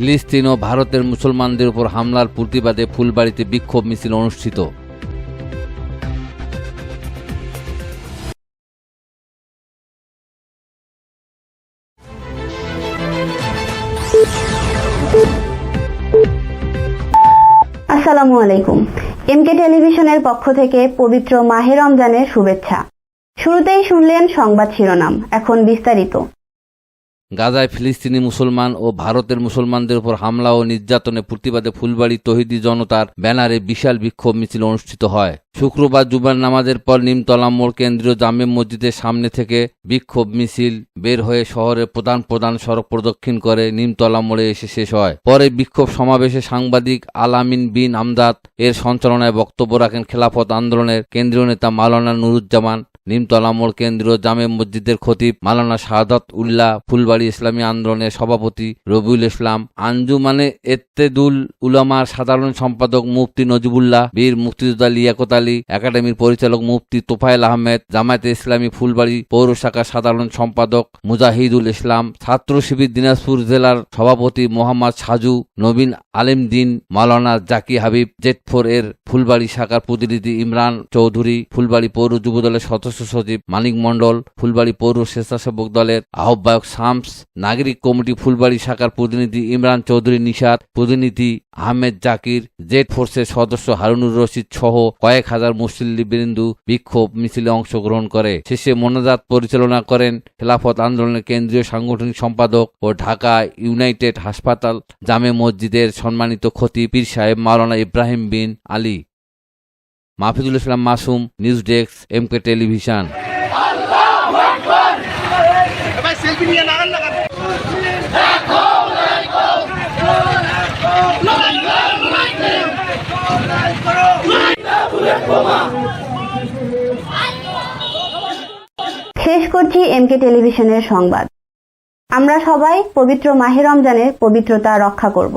ফিলিস্তিন ও ভারতের মুসলমানদের উপর হামলার প্রতিবাদে ফুলবাড়িতে বিক্ষোভ মিছিল অনুষ্ঠিত। আসসালামু আলাইকুম। এমকে টেলিভিশনের পক্ষ থেকে পবিত্র মাহে রমজানের শুভেচ্ছা। শুরুতেই শুনলেন সংবাদ শিরোনাম, এখন বিস্তারিত। গাজায় ফিলিস্তিনি মুসলমান ও ভারতের মুসলমানদের উপর হামলা ও নির্যাতনের প্রতিবাদে ফুলবাড়ি তহিদি জনতার ব্যানারে বিশাল বিক্ষোভ মিছিল অনুষ্ঠিত হয়। শুক্রবার জুমার নামাজের পর নিমতলা মোড় কেন্দ্রীয় জামে মসজিদের সামনে থেকে বিক্ষোভ মিছিল বের হয়ে শহরের প্রধান প্রধান সড়ক প্রদক্ষিণ করে নিমতলা মোড়ে এসে শেষ হয়। পরে বিক্ষোভ সমাবেশে সাংবাদিক আলামিন বিন আমদাদ এর সঞ্চালনায় বক্তব্য রাখেন খেলাফত আন্দোলনের কেন্দ্রীয় নেতা মাওলানা নুরুজ্জামান নিমতলা মোড় কেন্দ্রীয় জামে মসজিদের খতিব মালানা শাহাদাত উল্লাহ ফুলবাড়ি ইসলামী আন্দোলনের সভাপতি রবিউল ইসলাম। আঞ্জুমানে এত্তেদুল উলামার সাধারণ সম্পাদক মুফতি নজিবুল্লাহ, বীর মুক্তিযোদ্ধা লিয়াকত আলী, একাডেমির পরিচালক মুফতি তোফায়েল আহমেদ, জামায়াতে ইসলামী ফুলবাড়ি পৌর শাখার সাধারণ সম্পাদক মুজাহিদুল ইসলাম, ছাত্র শিবির দিনাজপুর জেলার সভাপতি মোহাম্মদ সাজু, নবীন আলেম দিন মাওলানা জাকি হাবিব, জেটফোর এর ফুলবাড়ি শাখার প্রতিনিধি ইমরান চৌধুরী, ফুলবাড়ি পৌর যুবদলের সদস্য সচিব মানিক মণ্ডল, ফুলবাড়ি পৌর স্বেচ্ছাসেবক দলের আহ্বায়ক শামস, নাগরিক কমিটি ফুলবাড়ি শাখার প্রতিনিধি ইমরান চৌধুরী নিষাদ প্রতিনিধি আহমেদ জাকির জেট ফোর্সের সদস্য হারুনুর রশিদ সহ কয়েক হাজার মুসল্লিবৃন্দু বিক্ষোভ মিছিলে অংশগ্রহণ করে। শেষে মোনাজাত পরিচালনা করেন খেলাফত আন্দোলনের কেন্দ্রীয় সাংগঠনিক সম্পাদক ও ঢাকা ইউনাইটেড হাসপাতাল জামে মসজিদের সম্মানিত খতিব পীর সাহেব Maulana Ibrahim bin Ali. Mahfizul Islam Masum, news desk television. নিয়ে নাগান নাগান শেষ করছি এমকে টেলিভিশনের সংবাদ। আমরা সবাই পবিত্র মাহে রমজানের পবিত্রতা রক্ষা করব।